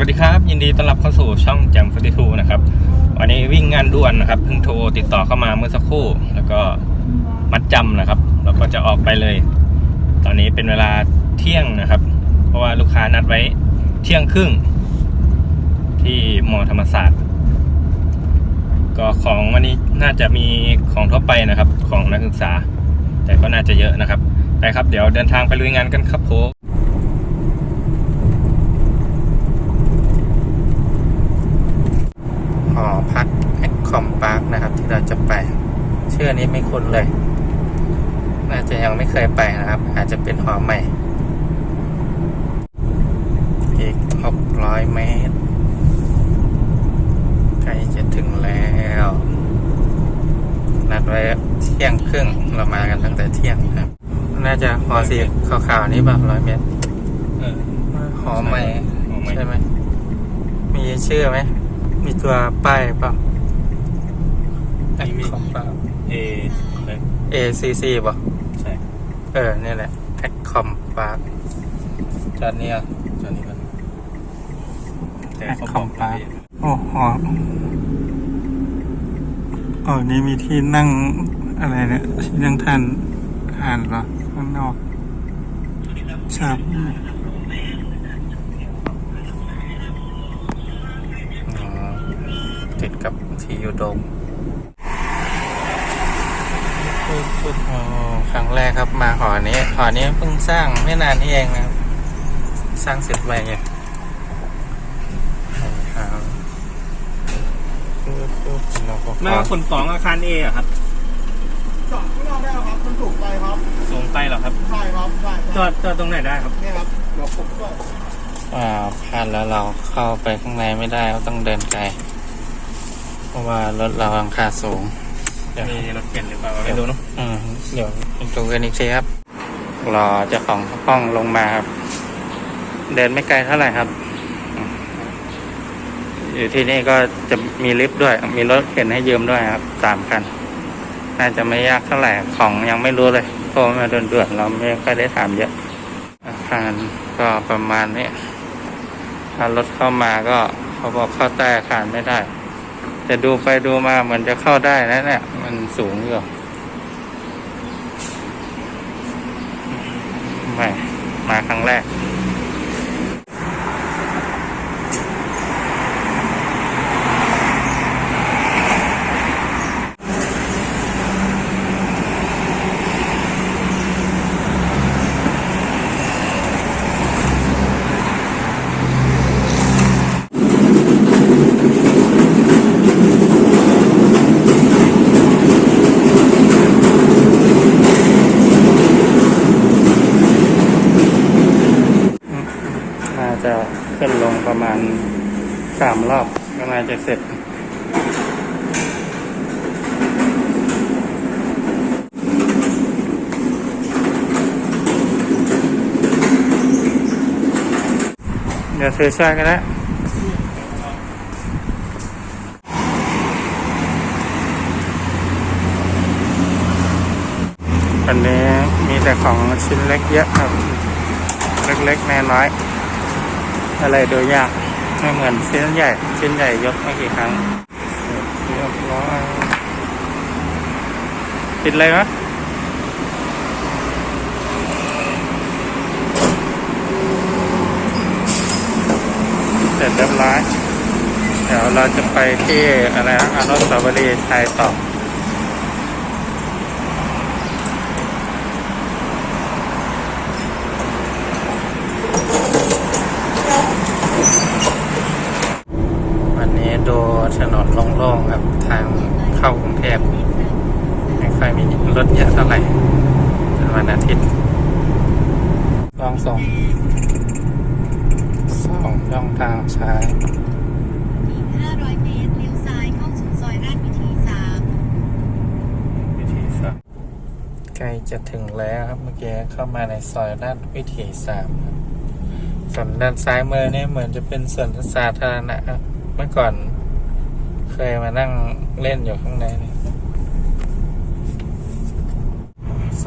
วัสดีครับ ยินดีต้อนรับเข้าสู่ช่องแจมฟติทูนะครับ วันนี้วิ่งงานด่วนนะครับเพิ่งโทรติดต่อเข้ามาเมื่อสักครู่ แล้วก็มัดจำนะครับ แล้วก็จะออกไปเลย ตอนนี้เป็นเวลาเที่ยงนะครับ เพราะว่าลูกค้านัดไว้เที่ยงครึ่ง ที่มอธรรมศาสตร์ ก็ของวันนี้น่าจะมีของทั่วไปนะครับ ของนักศึกษา แต่ก็น่าจะเยอะนะครับไปครับ เดี๋ยวเดินทางไปลุยงานกันครับผม หอพักแอคคอมพาร์คนะครับ ที่เราจะไปชื่อนี้ไม่คุ้นเลย น่าจะยังไม่เคยไปนะครับ อาจจะเป็นหอใหม่ อีกหกร้อยเมตร ใกล้จะถึงแล้ว นัดไว้เที่ยงครึ่งเรามากันตั้งแต่เที่ยงครับ น่าจะหอสีขาวๆนี่แบบร้อยเมตรเออหอใหม่หอใหม่ ใช่ไหมมีชื่อไหม มีตัวป้ายเปล่าอันนี้มีของเปล่า เอเลย ACC ป่ะใช่เออ นี่แหละแอคคอมปาร์คจอดเนี่ยจอนี้มันแต่แอคเขาคบออมกพาร์คโอ้หออ๋อนี่มีที่นั่งอะไรเนี่ยที่นั่งทานอาหารเหรอข้างนอกครับ กับทียูโดมอ๋อครั้งแรกครับมาหอนี้หอนี้เพิ่งสร้างไม่นานนี่เองนะครับ สร้างเสร็จไปไงครับปึ๊บปึ๊บเราก็มาขนของอาคารเออะครับจอดข้างนอกได้ครับมันสูงไปครับสูงไปเหรอครับใช่ครับใช่จอดจอดตรงไหนได้ครับเนี่ยครับเดี๋ยวผมช่วยอ่าพลาดแล้วเราเข้าไปข้างในไม่ได้เราต้องเดินไกลเพ ราะว่ารถเราราคาสูงเดี๋ยวมีรถเข็นหรือเปล่าไม่รู้เนอะอืมเดี๋ยวดูกันอีกทีครับ รอเจ้าของห้องลงมาครับ เดินไม่ไกลเท่าไหร่ครับ อยู่ที่นี่ก็จะมีลิฟต์ด้วย มีรถเข็นให้ยืมด้วยครับสามคัน น่าจะไม่ยากเท่าไหร่ของยังไม่รู้เลยโทรมาด่วนๆเราไม่ค่อยได้ถามเยอะ อาคารก็ประมาณนี้ถ้ารถเข้ามาก็เขาบอกเข้าใต้อาคารไม่ได้ แต่ดูไปดูมาเหมือนจะเข้าได้นะเนี่ย มันสูงอยู่ไม่มาครั้งแรก น่าจะขึ้นลง ประมาณสามรอบก็น่าจะเสร็จ เดี๋ยวซื้อช่วยกันนะอันนี้มีแต่ของชิ้นเล็กเยอะครับ เล็กๆแน้อย อะไรโดูยากไม่เหมือนชิ้นใหญ่ชิ้นใหญ่ยกไม่กี่ครั้งเรียบร้อยติดอะไรวะเสร็จเรียบร้อยเดี๋ยวเราจะไปที่อะไรนะอนุสาวรีย์ไทยต่อ วันนี้ดูถนนโล่งๆครับ ทางเข้ากรุงเทพไม่ค่อยมีรถ เยอะเท่าไหร่เป็นวันอาทิตย์ลองส่งส่งช่องทางซ้ายอีก500เมตรเลี้ยวซ้ายเข้าสู่ซอยราชวิถี3วิธีสักใกล้จะถึงแล้วครับเมื่อกี้เข้ามาในซอยราชวิถีสามครับส่วนด้านซ้ายมือเนี่ยเหมือนจะเป็นส่วนสาธารณะครับเมื่อก่อนเคยมานั่งเล่นอยู่ข้างในนี่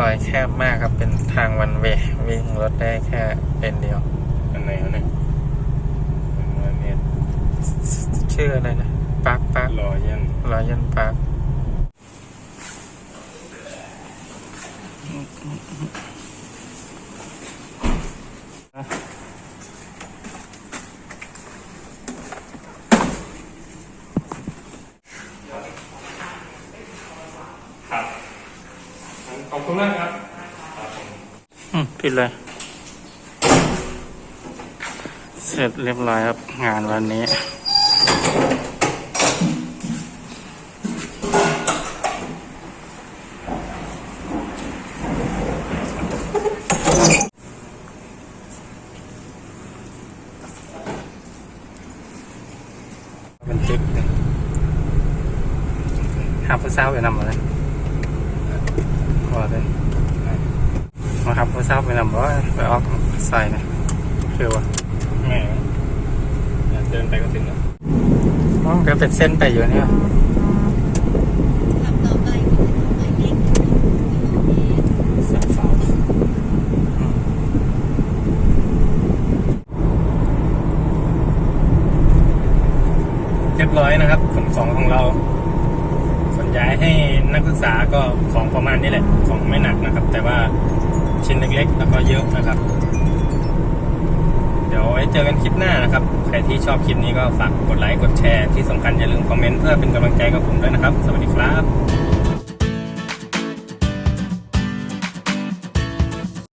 ซอยแคบมากครับ เป็นทางวันเววิ่งรถได้แค่เป็นเดียวอันไหนเนี่ยอันไหนเนี่ยชื่ออะไรนะปาร์คปาร์ครอยันรอยันปาร์ค ปิดเลย เสร็จเรียบร้อยครับ งานวันนี้ มันตึกหาผู้สาวไปนำมาเลยพอเลย มาหาผู้สาวไปนำบ่ไปออกใส่นะคือว่าแม่เดินไปก็ถึงแล้วอ๋อก็เป็นเส้นไปอยู่เนี่ยเลขหนึ่งกิโลเมตรสายฟ้าอืมเรียบร้อยนะครับขนของของเราขนย้ายให้นักศึกษาก็ของประมาณนี้แหละ ของไม่หนักนะครับ แต่ว่า ชิ้นเล็กๆ แล้วก็เยอะนะครับ เดี๋ยวไว้เจอกันคลิปหน้านะครับ ใครที่ชอบคลิปนี้ก็ฝากกดไลค์ กดแชร์ ที่สำคัญอย่าลืมคอมเมนต์เพื่อเป็นกำลังใจกับผมด้วยนะครับ สวัสดีครับ